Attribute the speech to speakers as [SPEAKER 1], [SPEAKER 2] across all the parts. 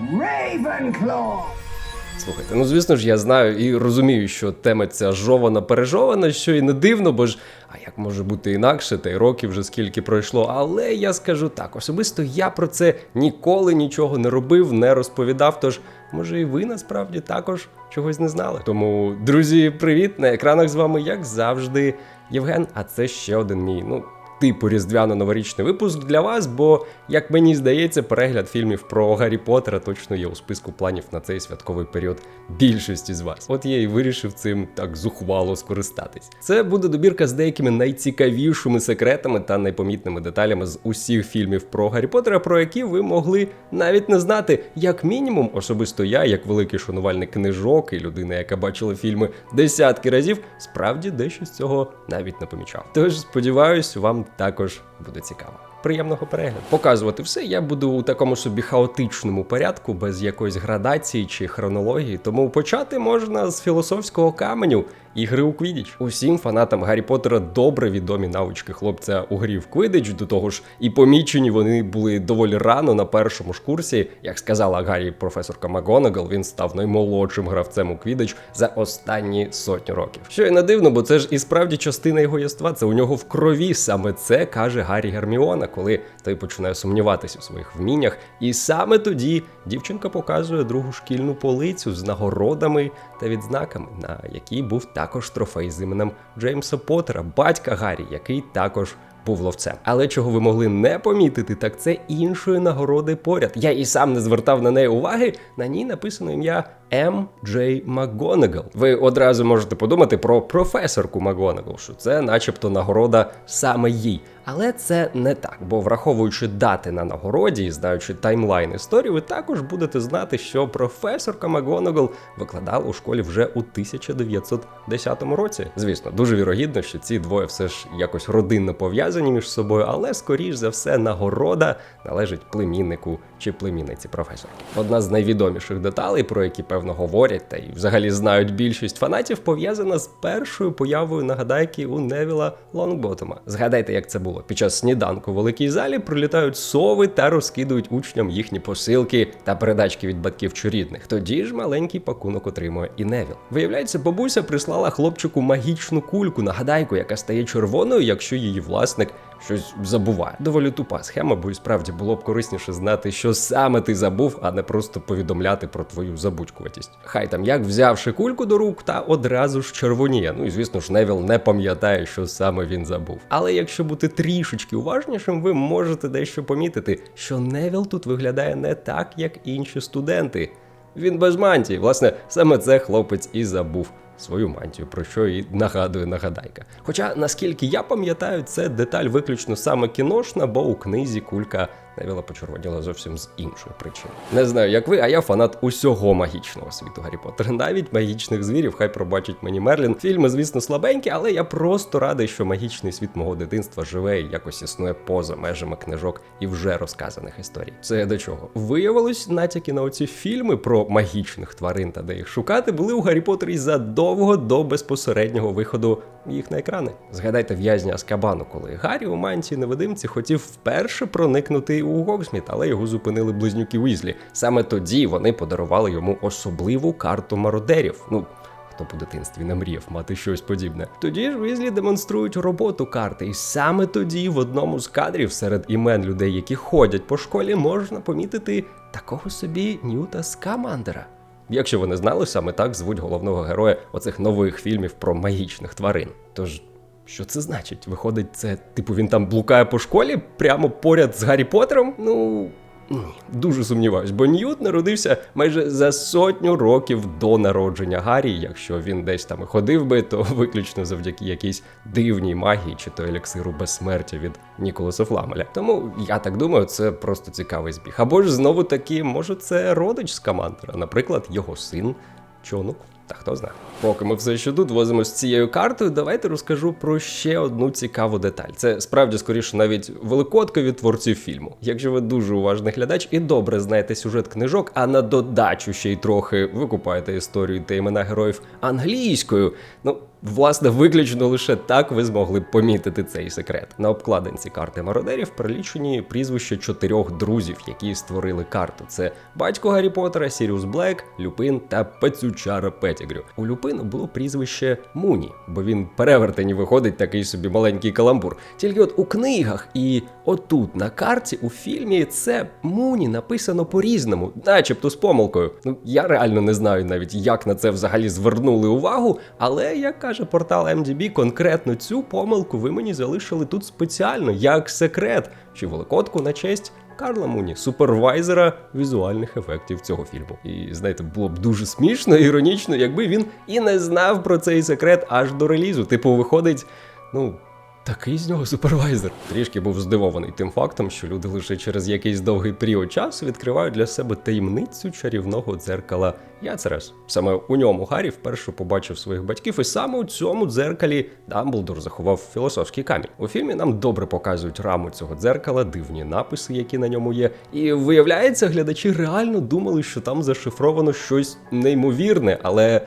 [SPEAKER 1] Ravenclaw!
[SPEAKER 2] Слухайте, ну звісно ж, я знаю і розумію, що тема ця жована пережована, що і не дивно, бо ж а як може бути інакше, та й років вже скільки пройшло. Але я скажу так, особисто я про це ніколи нічого не робив, не розповідав. Тож може і ви насправді також чогось не знали. Тому, друзі, привіт! На екранах з вами, як завжди, Євген. А це ще один мій. Ну типу різдвяно-новорічний випуск для вас, бо, як мені здається, перегляд фільмів про Гаррі Поттера точно є у списку планів на цей святковий період більшості з вас. От я і вирішив цим так зухвало скористатись. Це буде добірка з деякими найцікавішими секретами та найпомітними деталями з усіх фільмів про Гаррі Поттера, про які ви могли навіть не знати. Як мінімум, особисто я, як великий шанувальник книжок і людина, яка бачила фільми десятки разів, справді дещо з цього навіть не помічав. Тож сподіваюсь, вам також буде цікаво. Приємного перегляду. Показувати все я буду у такому собі хаотичному порядку, без якоїсь градації чи хронології. Тому почати можна з філософського каменю ігри у Квідіч. Усім фанатам Гаррі Поттера добре відомі навички хлопця у грі в Квідіч. До того ж, і помічені вони були доволі рано на першому ж курсі. Як сказала Гаррі професорка МакГонагал, він став наймолодшим гравцем у Квідіч за останні сотню років. Що і не дивно, бо це ж і справді частина його єства. Це у нього в крові. Саме це каже Гаррі Герміона, коли той починає сумніватися у своїх вміннях. І саме тоді дівчинка показує другу шкільну полицю з нагородами та відзнаками, на якій був також трофей з іменем Джеймса Поттера, батька Гаррі, який також. Був ловцем. Але чого ви могли не помітити, так це іншої нагороди поряд. Я і сам не звертав на неї уваги. На ній написано ім'я М. Джей МакГонагал. Ви одразу можете подумати про професорку МакГонагал, що це, начебто, нагорода саме їй. Але це не так, бо враховуючи дати на нагороді і знаючи таймлайн історії, ви також будете знати, що професорка МакГонагал викладала у школі вже у 1910 році. Звісно, дуже вірогідно, що ці двоє все ж якось родинно пов'язані між собою, але скоріш за все нагорода належить племіннику чи племінниці професорки. Одна з найвідоміших деталей, про які певно говорять, та й взагалі знають більшість фанатів, пов'язана з першою появою нагадайки у Невіла Лонгботома. Згадайте, як це було під час сніданку в великій залі. Прилітають сови та розкидують учням їхні посилки та передачки від батьків чи рідних. Тоді ж маленький пакунок отримує і Невіл. Виявляється, бабуся прислала хлопчику магічну кульку, нагадайку, яка стає червоною, якщо її власник щось забуває. Доволі тупа схема, бо і справді було б корисніше знати, що саме ти забув, а не просто повідомляти про твою забудькуватість. Хай там як взявши кульку до рук, та одразу ж червоніє. Ну і звісно ж, Невіл не пам'ятає, що саме він забув. Але якщо бути трішечки уважнішим, ви можете дещо помітити, що Невіл тут виглядає не так, як інші студенти. Він без мантії. Власне, саме це хлопець і забув свою мантію, про що і нагадує нагадайка. Хоча, наскільки я пам'ятаю, це деталь виключно саме кіношна, бо у книзі кулька Невіла почервоніла зовсім з іншої причини. Не знаю, як ви, а я фанат усього магічного світу Гаррі Поттера. Навіть магічних звірів, хай пробачить мені Мерлін. Фільми, звісно, слабенькі, але я просто радий, що магічний світ мого дитинства живе і якось існує поза межами книжок і вже розказаних історій. Це до чого? Виявилось, натяки на оці фільми про магічних тварин та де їх шукати були у Гаррі Поттері задовго до безпосереднього виходу їх на екрани. Згадайте в'язня Аскабану, коли Гаррі у мантії невидимці хотів вперше проникнути у Гоксміт, але його зупинили близнюки Уізлі. Саме тоді вони подарували йому особливу карту мародерів. Ну. Хто по дитинстві не мріяв мати щось подібне. Тоді ж Візлі демонструють роботу карти, і саме тоді, в одному з кадрів, серед імен людей, які ходять по школі, можна помітити такого собі Ньюта Скамандера. Якщо ви не знали, саме так звуть головного героя оцих нових фільмів про магічних тварин. Тож, що це значить? Виходить, це типу він там блукає по школі прямо поряд з Гаррі Поттером? Ну. Дуже сумніваюсь, бо Ньют народився майже за сотню років до народження Гаррі. Якщо він десь там і ходив би, то виключно завдяки якійсь дивній магії чи то еліксиру безсмертя від Ніколаса Фламеля. Тому я так думаю, це просто цікавий збіг. Або ж знову таки, може, це родич з Камандера, наприклад, його син Чонук. Та хто знає. Поки ми все ще тут возимо з цією картою, давайте розкажу про ще одну цікаву деталь. Це справді скоріше навіть великодка від творців фільму. Якщо ви дуже уважний глядач і добре знаєте сюжет книжок, а на додачу ще й трохи викупаєте історію та імена героїв англійською, ну власне, виключно лише так ви змогли помітити цей секрет. На обкладинці карти мародерів перелічені прізвища чотирьох друзів, які створили карту. Це батько Гаррі Поттера, Сіріус Блек, Люпин та Пацючара Петігрю. У Люпина було прізвище Муні, бо він перевертені виходить такий собі маленький каламбур. Тільки от у книгах і отут на карті у фільмі це Муні написано по-різному, начебто з помилкою. Ну я реально не знаю навіть, як на це взагалі звернули увагу, але як каже портал MDB, конкретно цю помилку ви мені залишили тут спеціально як секрет чи великодку на честь. Карла Муні, супервайзера візуальних ефектів цього фільму. І знаєте, було б дуже смішно і іронічно, якби він і не знав про цей секрет аж до релізу. Типу, виходить, ну. Такий з нього супервайзер. Трішки був здивований тим фактом, що люди лише через якийсь довгий період часу відкривають для себе таємницю чарівного дзеркала Яцерес. Саме у ньому Гаррі вперше побачив своїх батьків, і саме у цьому дзеркалі Дамблдор заховав філософський камінь. У фільмі нам добре показують раму цього дзеркала, дивні написи, які на ньому є. І виявляється, глядачі реально думали, що там зашифровано щось неймовірне, але.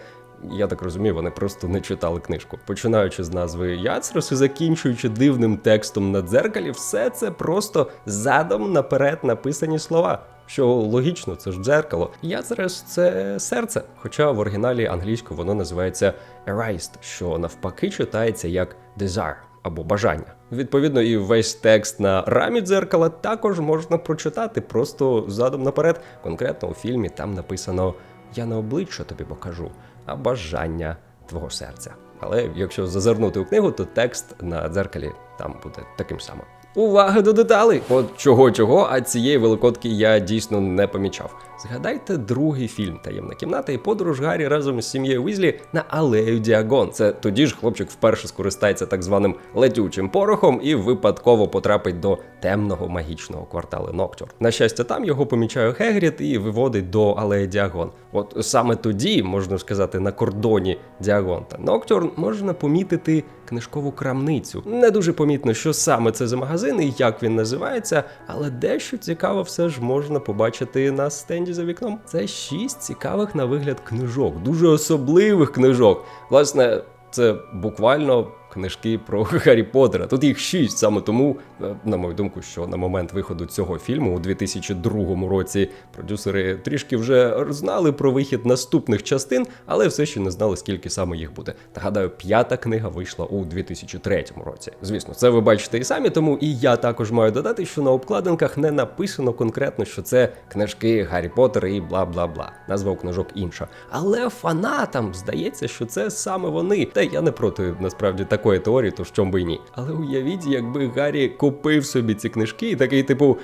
[SPEAKER 2] Я так розумію, вони просто не читали книжку. Починаючи з назви Яцрос і закінчуючи дивним текстом на дзеркалі, все це просто задом наперед написані слова. Що логічно, це ж дзеркало. Яцерес це серце. Хоча в оригіналі англійською воно називається erased, що навпаки читається як desire або бажання. Відповідно, і весь текст на рамі дзеркала також можна прочитати просто задом наперед. Конкретно у фільмі там написано Я на обличчя тобі покажу а бажання твого серця. Але якщо зазирнути у книгу, то текст на дзеркалі там буде таким самим. Увага до деталей! От чого чого, а цієї великодки я дійсно не помічав. Згадайте другий фільм Таємна кімната і подорож Гаррі разом з сім'єю Візлі на алею Діагон. Це тоді ж хлопчик вперше скористається так званим летючим порохом і випадково потрапить до темного магічного кварталу Ноктюр. На щастя, там його помічає Хегрід і виводить до алеї Діагон. От саме тоді, можна сказати, на кордоні Діагон та Ноктюрн можна помітити книжкову крамницю. Не дуже помітно, що саме це за магазин і як він називається, але дещо цікаво все ж можна побачити на стенді за вікном. Це шість цікавих на вигляд книжок, дуже особливих книжок. Власне, це буквально книжки про Гаррі Поттера. Тут їх шість саме тому, е, на мою думку, що на момент виходу цього фільму у 2002 році продюсери трішки вже знали про вихід наступних частин, але все ще не знали, скільки саме їх буде. Нагадаю, п'ята книга вийшла у 2003 році. Звісно, це ви бачите і самі, тому і я також маю додати, що на обкладинках не написано конкретно, що це книжки Гаррі Поттера і бла бла бла. Назва у книжок інша. Але фанатам здається, що це саме вони. Та я не проти насправді так такої теорії, то що би й ні. Але уявіть, якби Гаррі купив собі ці книжки і такий, типу.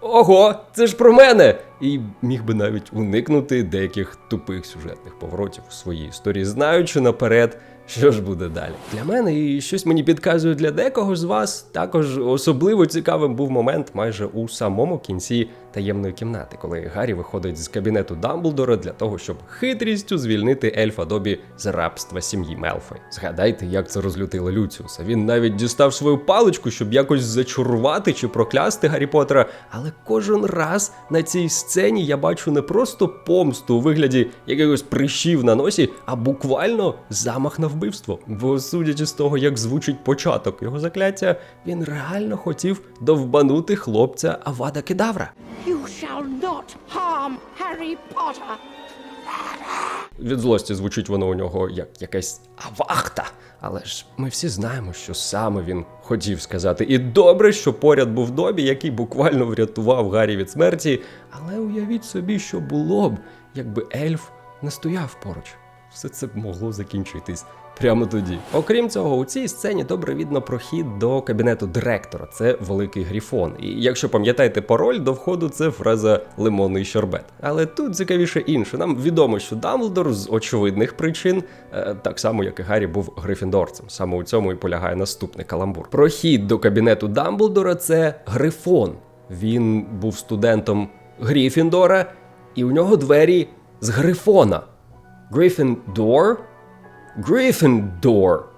[SPEAKER 2] Ого, це ж про мене! І міг би навіть уникнути деяких тупих сюжетних поворотів у своїй історії, знаючи наперед, що ж буде далі. Для мене і щось мені підказує для декого з вас. Також особливо цікавим був момент майже у самому кінці таємної кімнати, коли Гаррі виходить з кабінету Дамблдора для того, щоб хитрістю звільнити ельфа Добі з рабства сім'ї Мелфой. Згадайте, як це розлютило Люціуса. Він навіть дістав свою паличку, щоб якось зачурувати чи проклясти Гаррі Поттера. Але кожен раз на цій сцені я бачу не просто помсту у вигляді якихось прищів на носі, а буквально замах на вбивство. Бо судячи з того, як звучить початок його закляття, він реально хотів довбанути хлопця Авада Кедавра.
[SPEAKER 1] You shall not harm Harry Potter.
[SPEAKER 2] Від злості звучить воно у нього як якась авахта. Але ж ми всі знаємо, що саме він хотів сказати. І добре, що поряд був Добі, який буквально врятував Гаррі від смерті. Але уявіть собі, що було б, якби ельф не стояв поруч. Все це могло закінчитись прямо тоді. Окрім цього, у цій сцені добре видно прохід до кабінету директора. Це великий грифон. І якщо пам'ятаєте пароль, до входу це фраза лимонний щербет. Але тут цікавіше інше. Нам відомо, що Дамблдор з очевидних причин, е, так само як і Гаррі, був грифіндорцем. Саме у цьому і полягає наступний каламбур. Прохід до кабінету Дамблдора це грифон. Він був студентом Гріфіндора, і у нього двері з грифона. Грифіндор? Грифіндор.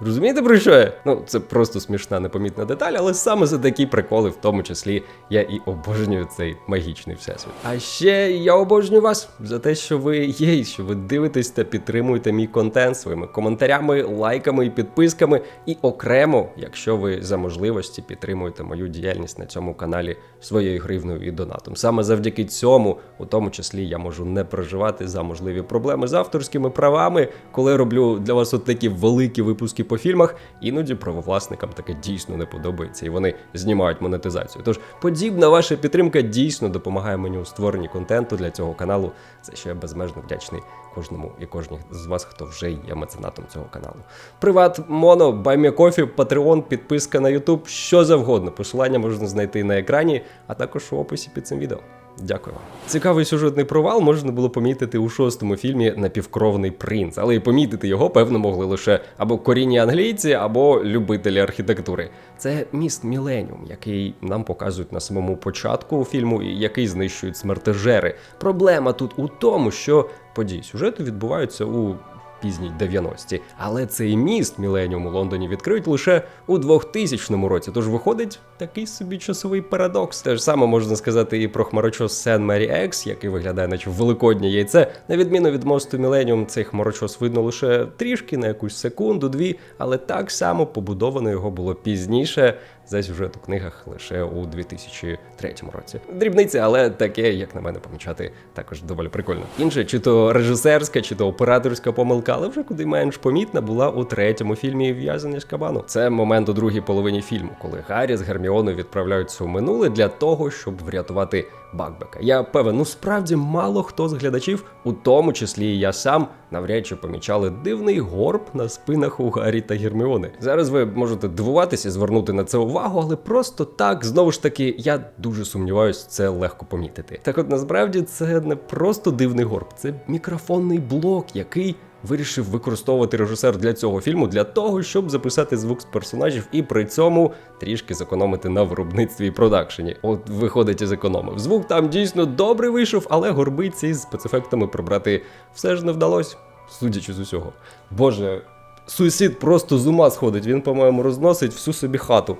[SPEAKER 2] Розумієте про що я? Ну, це просто смішна непомітна деталь, але саме за такі приколи, в тому числі, я і обожнюю цей магічний всесвіт. А ще я обожнюю вас за те, що ви є, що ви дивитесь та підтримуєте мій контент своїми коментарями, лайками і підписками. І окремо, якщо ви за можливості підтримуєте мою діяльність на цьому каналі своєю гривною і донатом. Саме завдяки цьому, у тому числі, я можу не переживати за можливі проблеми з авторськими правами, коли роблю для вас от такі великі випуски по фільмах. Іноді правовласникам таке дійсно не подобається, і вони знімають монетизацію. Тож подібна ваша підтримка дійсно допомагає мені у створенні контенту для цього каналу. За що я безмежно вдячний кожному і кожній з вас, хто вже є меценатом цього каналу. Приват, моно, баймякофі, патреон, підписка на YouTube, що завгодно. Посилання можна знайти на екрані, а також в описі під цим відео. Дякую. Цікавий сюжетний провал можна було помітити у шостому фільмі Напівкровний принц, але й помітити його, певно, могли лише або корінні англійці, або любителі архітектури. Це міст Міленіум, який нам показують на самому початку фільму, і який знищують смертежери. Проблема тут у тому, що події сюжету відбуваються у пізній 90-ті. Але цей міст Міленіум у Лондоні відкриють лише у 2000 році. Тож виходить такий собі часовий парадокс. Те ж саме можна сказати і про хмарочос Сен Мері Екс, який виглядає, наче великоднє яйце. На відміну від мосту Міленіум, цей хмарочос видно лише трішки на якусь секунду, дві, але так само побудовано його було пізніше. За сюжет у книгах лише у 2003 році. Дрібниця, але таке, як на мене, помічати також доволі прикольно. Інше, чи то режисерська, чи то операторська помилка, але вже куди менш помітна була у третьому фільмі В'язані з кабану. Це момент у другій половині фільму, коли Гаррі з Герміоною відправляються у минуле для того, щоб врятувати Бакбека. Я певен, ну справді мало хто з глядачів, у тому числі і я сам, навряд чи помічали дивний горб на спинах у Гаррі та Герміони. Зараз ви можете дивуватися, звернути на це увагу, але просто так знову ж таки я дуже сумніваюсь, це легко помітити. Так, от насправді це не просто дивний горб, це мікрофонний блок, який. Вирішив використовувати режисер для цього фільму для того, щоб записати звук з персонажів і при цьому трішки зекономити на виробництві і продакшені. От виходить і зекономив. Звук там дійсно добре вийшов, але горбиці з спецефектами прибрати все ж не вдалося, судячи з усього. Боже, сусід просто з ума сходить. Він, по-моєму, розносить всю собі хату.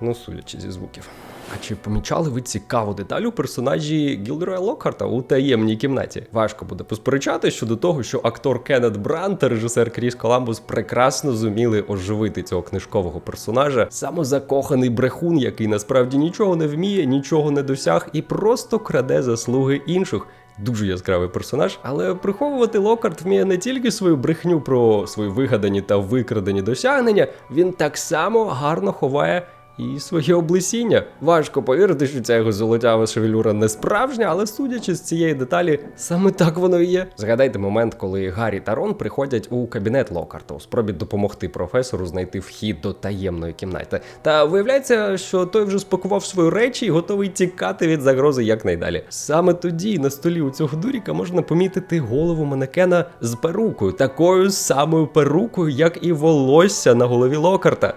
[SPEAKER 2] Ну, судячи зі звуків. А чи помічали ви цікаву деталь у персонажі Гілдероя Локхарта у таємній кімнаті? Важко буде посперечати щодо того, що актор Кеннет Бран та режисер Кріс Коламбус прекрасно зуміли оживити цього книжкового персонажа. Самозакоханий брехун, який насправді нічого не вміє, нічого не досяг і просто краде заслуги інших. Дуже яскравий персонаж, але приховувати Локарт вміє не тільки свою брехню про свої вигадані та викрадені досягнення, він так само гарно ховає і своє облесіння. Важко повірити, що ця його золотява шевелюра не справжня, але судячи з цієї деталі, саме так воно і є. Згадайте момент, коли Гаррі та Рон приходять у кабінет Локарта у спробі допомогти професору знайти вхід до таємної кімнати. Та виявляється, що той вже спакував свої речі і готовий тікати від загрози якнайдалі. Саме тоді на столі у цього дуріка можна помітити голову манекена з перукою, такою самою перукою, як і волосся на голові Локарта.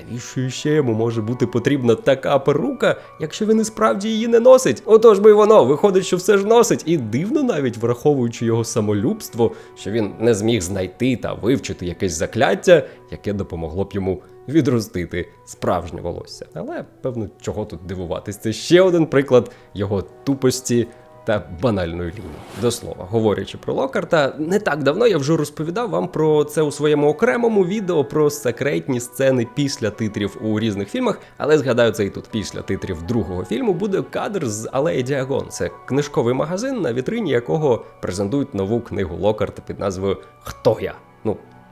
[SPEAKER 2] Навіщо ще йому може бути потрібна така перука, якщо він і справді її не носить? Отож би воно виходить, що все ж носить, і дивно, навіть враховуючи його самолюбство, що він не зміг знайти та вивчити якесь закляття, яке допомогло б йому відростити справжнє волосся. Але певно, чого тут дивуватись? Це ще один приклад його тупості та банальною лінію. До слова, говорячи про Локарта, не так давно я вже розповідав вам про це у своєму окремому відео про секретні сцени після титрів у різних фільмах, але згадаю це і тут. Після титрів другого фільму буде кадр з Алеї Діагон. Це книжковий магазин, на вітрині якого презентують нову книгу Локарта під назвою Хто я?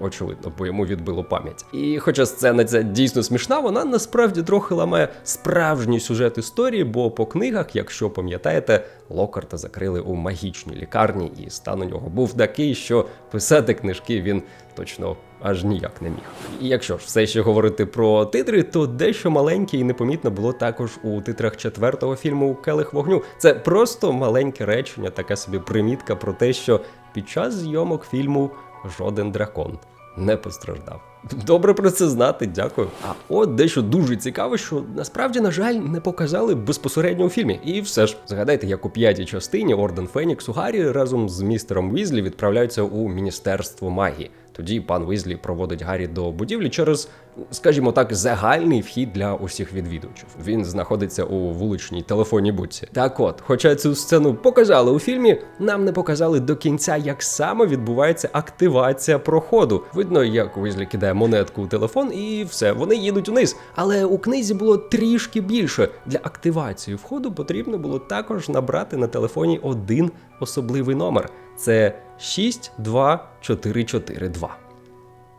[SPEAKER 2] Очевидно, бо йому відбило пам'ять. І хоча сцена ця дійсно смішна, вона насправді трохи ламає справжній сюжет історії, бо по книгах, якщо пам'ятаєте, Локарта закрили у магічній лікарні, і стан у нього був такий, що писати книжки він точно аж ніяк не міг. І якщо ж все ще говорити про титри, то дещо маленьке і непомітно було також у титрах четвертого фільму Келих вогню. Це просто маленьке речення, така собі примітка про те, що під час зйомок фільму жоден дракон не постраждав. Добре про це знати, дякую. А от дещо дуже цікаве, що насправді, на жаль, не показали безпосередньо у фільмі. І все ж згадайте, як у п'ятій частині Орден Фенікс у Гаррі разом з містером Візлі відправляються у міністерство магії. Тоді пан Візлі проводить Гаррі до будівлі через, скажімо так, загальний вхід для усіх відвідувачів. Він знаходиться у вуличній телефонній будці. Так от, хоча цю сцену показали у фільмі, нам не показали до кінця, як саме відбувається активація проходу. Видно, як Візлі кидає монетку у телефон, і все, вони їдуть униз. Але у книзі було трішки більше. Для активації входу потрібно було також набрати на телефоні один особливий номер. Це 62442.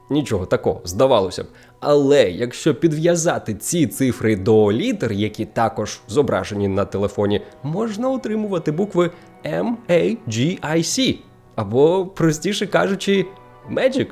[SPEAKER 2] Нічого такого, здавалося б. Але якщо підв'язати ці цифри до літер, які також зображені на телефоні, можна отримувати букви M, A, G, I, C. Або, простіше кажучи, Magic.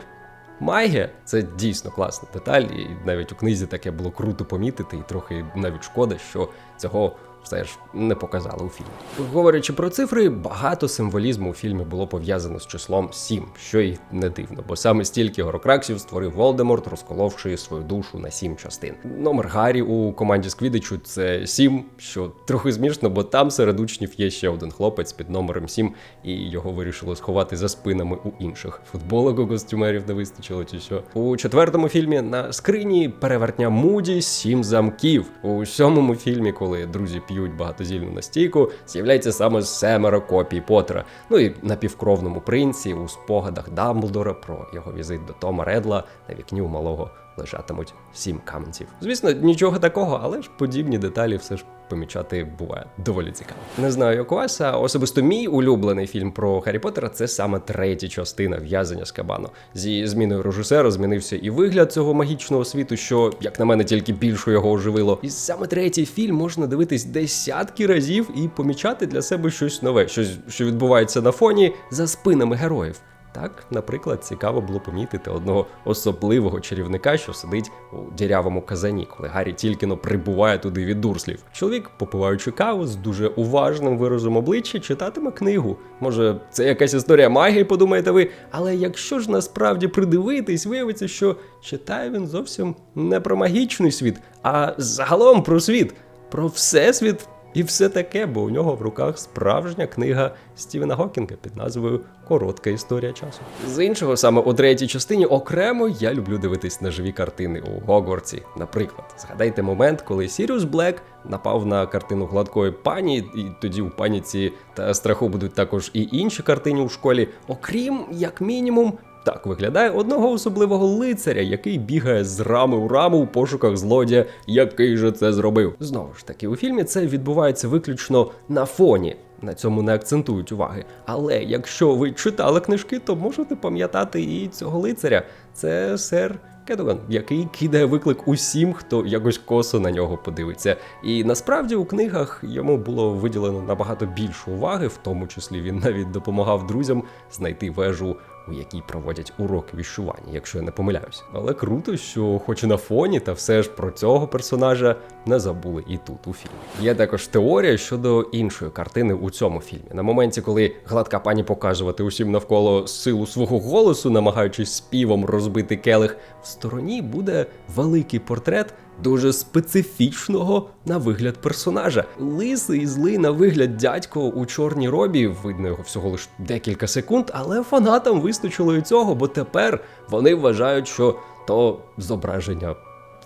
[SPEAKER 2] Магія це дійсно класна деталь, і навіть у книзі таке було круто помітити, і трохи навіть шкода, що цього все ж не показали у фільмі. Говорячи про цифри, багато символізму у фільмі було пов'язано з числом 7, що й не дивно, бо саме стільки горокраксів створив Волдеморт, розколовши свою душу на 7 частин. Номер Гаррі у команді Сквідичу це 7, що трохи смішно, бо там серед учнів є ще один хлопець під номером 7, і його вирішили сховати за спинами у інших. Футболок у костюмерів не вистачило чи що. У четвертому фільмі на скрині перевертня Муді сім замків. У сьомому фільмі, коли друзі п'ють багатозільну настійку, з'являється саме семеро копій Поттера. Ну і на півкровному принці у спогадах Дамблдора про його візит до Тома Редла на вікні у малого лежатимуть сім каменців. Звісно, нічого такого, але ж подібні деталі все ж помічати буває доволі цікаво. Не знаю, як у вас, а особисто мій улюблений фільм про Гаррі Поттера це саме третя частина в'язання з кабану. Зі зміною режисера змінився і вигляд цього магічного світу, що, як на мене, тільки більше його оживило. І саме третій фільм можна дивитись десятки разів і помічати для себе щось нове, щось, що відбувається на фоні за спинами героїв. Так, наприклад, цікаво було помітити одного особливого чарівника, що сидить у дірявому казані, коли Гаррі тільки но прибуває туди від дурслів. Чоловік, попиваючи каву з дуже уважним виразом обличчя, читатиме книгу. Може, це якась історія магії, подумаєте ви. Але якщо ж насправді придивитись, виявиться, що читає він зовсім не про магічний світ, а загалом про світ, про всесвіт. І все таке, бо у нього в руках справжня книга Стівена Гокінга під назвою Коротка історія часу. З іншого, саме у третій частині окремо я люблю дивитись на живі картини у Гогвартсі. Наприклад, згадайте момент, коли Сіріус Блек напав на картину гладкої пані, і тоді у паніці та страху будуть також і інші картини у школі, окрім як мінімум. Так виглядає одного особливого лицаря, який бігає з рами у раму у пошуках злодія, який же це зробив. Знову ж таки, у фільмі це відбувається виключно на фоні. На цьому не акцентують уваги. Але якщо ви читали книжки, то можете пам'ятати і цього лицаря. Це сер Кедоган, який кидає виклик усім, хто якось косо на нього подивиться. І насправді у книгах йому було виділено набагато більше уваги, в тому числі він навіть допомагав друзям знайти вежу у якій проводять уроки віщування, якщо я не помиляюсь. Але круто, що хоч на фоні, та все ж про цього персонажа не забули і тут у фільмі. Є також теорія щодо іншої картини у цьому фільмі. На моменті, коли гладка пані показувати усім навколо силу свого голосу, намагаючись співом розбити келих, в стороні буде великий портрет дуже специфічного на вигляд персонажа. Лисий злий на вигляд дядько у чорній робі, видно його всього лиш декілька секунд, але фанатам вистачило і цього, бо тепер вони вважають, що то зображення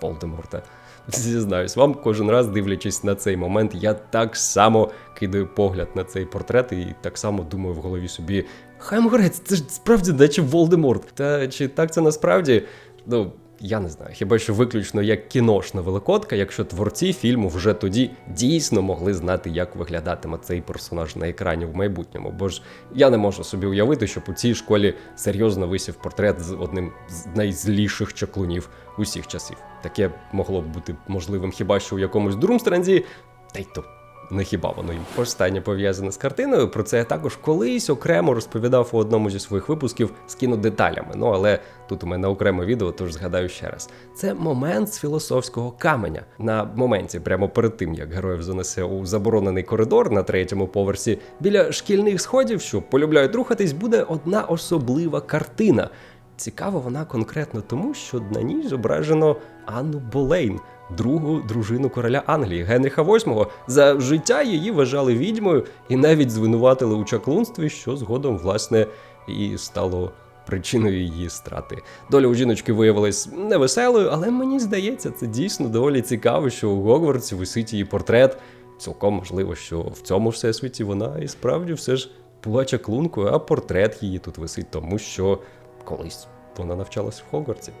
[SPEAKER 2] Волдеморта. Зізнаюсь, вам кожен раз дивлячись на цей момент, я так само кидаю погляд на цей портрет і так само думаю в голові собі: Хай Хаймгорець, це ж справді наче Волдеморт. Та чи так це насправді? Ну. Я не знаю, хіба що виключно як кіношна великодка, якщо творці фільму вже тоді дійсно могли знати, як виглядатиме цей персонаж на екрані в майбутньому. Бо ж я не можу собі уявити, щоб у цій школі серйозно висів портрет з одним з найзліших чаклунів усіх часів. Таке могло б бути можливим хіба що у якомусь Друмстренді, та й то не хіба воно їм. Останнє пов'язане з картиною. Про це я також колись окремо розповідав у одному зі своїх випусків з кінодеталями. Ну але тут у мене окреме відео, тож згадаю ще раз. Це момент з філософського каменя. На моменті, прямо перед тим як героїв занесе у заборонений коридор на третьому поверсі, біля шкільних сходів, що полюбляють рухатись, буде одна особлива картина. Цікава вона конкретно тому, що на ній зображено Анну Болейн, другу дружину короля Англії Генріха VIII. За життя її вважали відьмою і навіть звинуватили у чаклунстві, що згодом, власне, і стало причиною її страти. Доля у жіночки виявилась невеселою, але мені здається, це дійсно доволі цікаво, що у Гогвартсі висить її портрет. Цілком можливо, що в цьому всесвіті вона і справді все ж була чаклункою, а портрет її тут висить, тому що колись вона навчалась в Хогвартсі.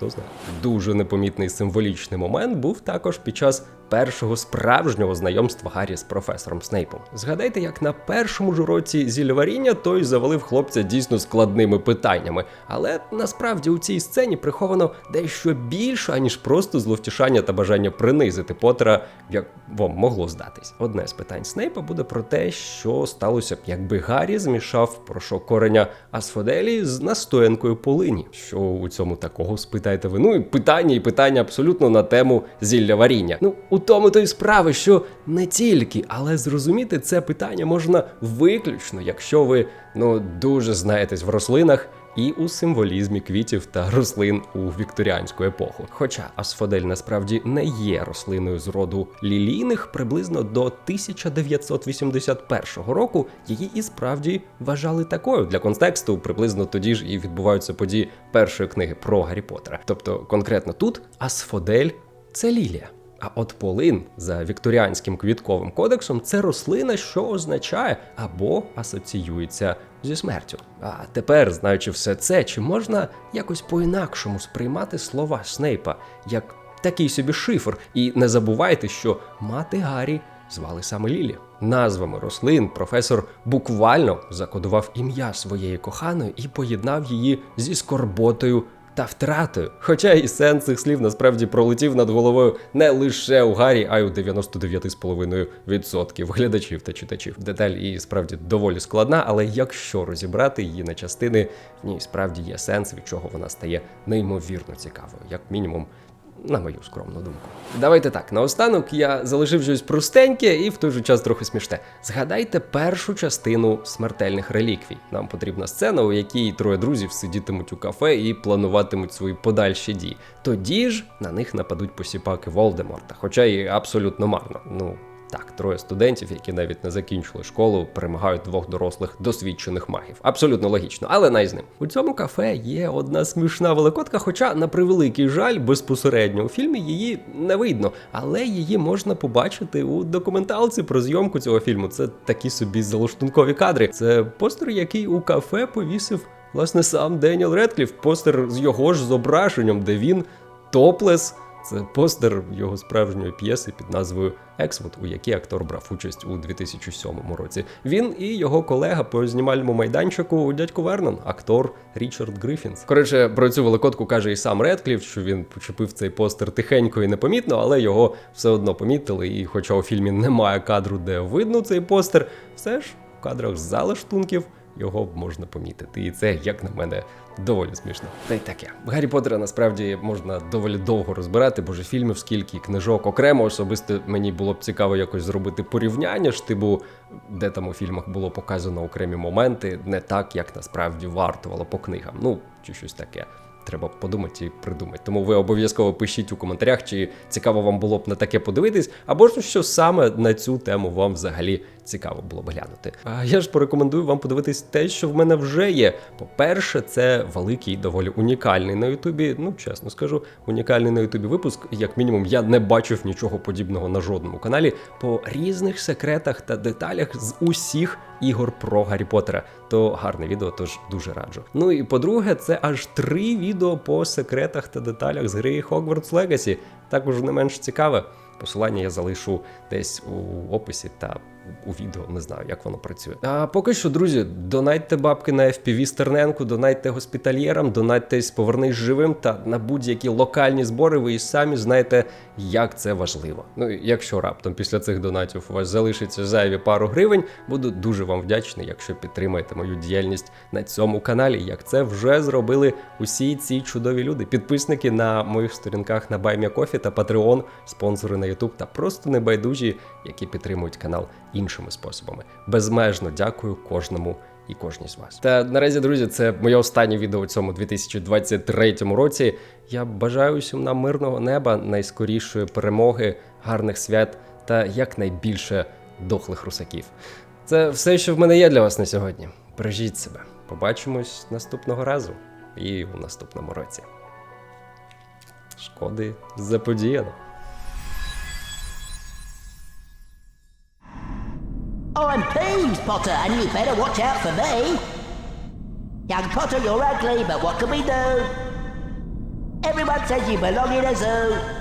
[SPEAKER 2] Хто знає. Дуже непомітний символічний момент був також під час першого справжнього знайомства Гаррі з професором Снейпом. Згадайте, як на першому ж уроці зіллєваріння той завалив хлопця дійсно складними питаннями. Але насправді у цій сцені приховано дещо більше, аніж просто зловтішання та бажання принизити Поттера, як вам могло здатись. Одне з питань Снейпа буде про те, що сталося б, якби Гаррі змішав порошок кореня асфоделі з настоянкою полині. Що у цьому такого спитаєте ви? Ну і питання, і питання абсолютно на тему зілля варіння. Ну у тому то й справа, що не тільки, але зрозуміти це питання можна виключно, якщо ви ну дуже знаєтесь в рослинах. І у символізмі квітів та рослин у вікторіанську епоху. Хоча асфодель насправді не є рослиною з роду лілійних, приблизно до 1981 року її і справді вважали такою для контексту. Приблизно тоді ж і відбуваються події першої книги про Гаррі Поттера. Тобто, конкретно тут асфодель це лілія. А от полин за вікторіанським квітковим кодексом це рослина, що означає або асоціюється зі смертю. А тепер, знаючи все це, чи можна якось по-інакшому сприймати слова Снейпа як такий собі шифр? І не забувайте, що мати Гаррі звали саме Лілі. Назвами рослин професор буквально закодував ім'я своєї коханої і поєднав її зі скорботою та втратою. Хоча і сенс цих слів насправді пролетів над головою не лише у Гаррі, а й у 99,5% глядачів та читачів. Деталь і справді доволі складна, але якщо розібрати її на частини, в ній справді є сенс, від чого вона стає неймовірно цікавою, як мінімум. На мою скромну думку. Давайте так, наостанок я залишив щось простеньке і в той же час трохи смішне. Згадайте першу частину смертельних реліквій. Нам потрібна сцена, у якій троє друзів сидітимуть у кафе і плануватимуть свої подальші дії. Тоді ж на них нападуть посіпаки Волдеморта, хоча і абсолютно марно. Ну. Так, троє студентів, які навіть не закінчили школу, перемагають двох дорослих досвідчених магів. Абсолютно логічно, але най з ним. У цьому кафе є одна смішна великотка, хоча на превеликий жаль, безпосередньо у фільмі її не видно, але її можна побачити у документалці про зйомку цього фільму. Це такі собі залаштункові кадри. Це постер, який у кафе повісив власне сам Деніел Редкліф. Постер з його ж зображенням, де він топлес. Це постер його справжньої п'єси під назвою Ексвуд, у якій актор брав участь у 2007 році. Він і його колега по знімальному майданчику дядько Вернон, актор Річард Грифінс. Коротше, про цю великодку каже і сам Редкліф, що він почепив цей постер тихенько і непомітно, але його все одно помітили. І хоча у фільмі немає кадру, де видно цей постер, все ж в кадрах з залаштунків його можна помітити. І це, як на мене, доволі смішно. Та й таке. Гаррі Поттера насправді можна доволі довго розбирати, бо ж фільмів, скільки книжок окремо особисто мені було б цікаво якось зробити порівняння ж типу, де там у фільмах було показано окремі моменти, не так, як насправді вартувало по книгам. Ну, чи щось таке. Треба подумати і придумати. Тому ви обов'язково пишіть у коментарях, чи цікаво вам було б на таке подивитись, або ж що саме на цю тему вам взагалі цікаво було б глянути. А я ж порекомендую вам подивитись те, що в мене вже є. По-перше, це великий, доволі унікальний на Ютубі. Ну, чесно скажу, унікальний на Ютубі випуск. Як мінімум, я не бачив нічого подібного на жодному каналі по різних секретах та деталях з усіх ігор про Гаррі Поттера. То гарне відео, тож дуже раджу. Ну і по-друге, це аж три відео по секретах та деталях з гри Hogwarts Legacy. Також не менш цікаве. Посилання я залишу десь у описі та у відео, не знаю, як воно працює. А поки що, друзі, донайте бабки на FPV Стерненку, донайте госпітальєрам, донайтесь повернись живим та на будь-які локальні збори. Ви і самі знаєте, як це важливо. Ну якщо раптом після цих донатів у вас залишиться зайві пару гривень, буду дуже вам вдячний, якщо підтримаєте мою діяльність на цьому каналі, як це вже зробили усі ці чудові люди. Підписники на моїх сторінках на BuyMeCoffee та Patreon, спонсори на YouTube та просто небайдужі, які підтримують канал іншими способами. Безмежно дякую кожному. І кожній з вас. Та наразі, друзі, це моє останнє відео у цьому 2023 році. Я бажаю усім нам мирного неба, найскорішої перемоги, гарних свят та якнайбільше дохлих русаків. Це все, що в мене є для вас на сьогодні. Бережіть себе, Побачимось наступного разу і у наступному році. Шкоди заподіяно.
[SPEAKER 3] Oh, I'm pleased, Potter, and you better watch out for me. Young Potter, you're ugly, but what can we do? Everyone says you belong in a zoo.